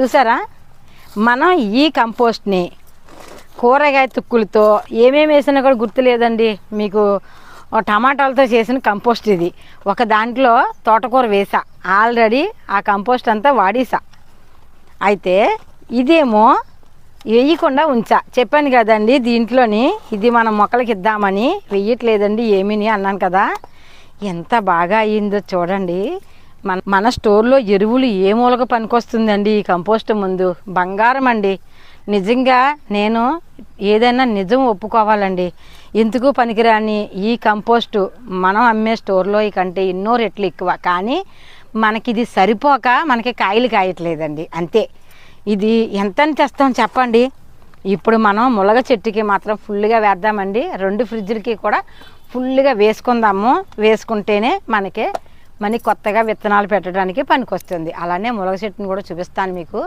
చూసారా? మనం ఈ కంపోస్ట్ని కూరగాయ తుక్కులతో ఏమేమి వేసినా కూడా గుర్తులేదండి. మీకు టమాటాలతో చేసిన కంపోస్ట్ ఇది. ఒక దాంట్లో తోటకూర వేసా. ఆల్రెడీ ఆ కంపోస్ట్ అంతా వాడేసా. అయితే ఇదేమో వేయకుండా ఉంచా. చెప్పాను కదండి దీంట్లోని ఇది మనం మొక్కలకి ఇద్దామని. వెయ్యట్లేదండి ఏమీని అన్నాను కదా. ఎంత బాగా అయ్యిందో చూడండి. మన మన స్టోర్లో ఎరువులు ఏ మూలక పనికొస్తుందండి ఈ కంపోస్ట్ ముందు? బంగారం అండి. నిజంగా నేను ఏదైనా నిజం ఒప్పుకోవాలండి. ఎందుకు పనికిరాని ఈ కంపోస్టు మనం అమ్మే స్టోర్లో ఈ కంటే ఎన్నో రెట్లు ఎక్కువ. కానీ మనకి ఇది సరిపోక మనకి కాయలు కాయట్లేదండి. అంతే. ఇది ఎంత తెస్తాం చెప్పండి? ఇప్పుడు మనం ములగ చెట్టుకి మాత్రం ఫుల్గా వేద్దామండి. రెండు ఫ్రిడ్జ్లకి కూడా ఫుల్గా వేసుకుందాము. వేసుకుంటేనే మనకి మనీ కొత్తగా విత్తనాలు పెట్టడానికి పనికొస్తుంది. అలానే మునగ చెట్టుని కూడా చూపిస్తాను మీకు.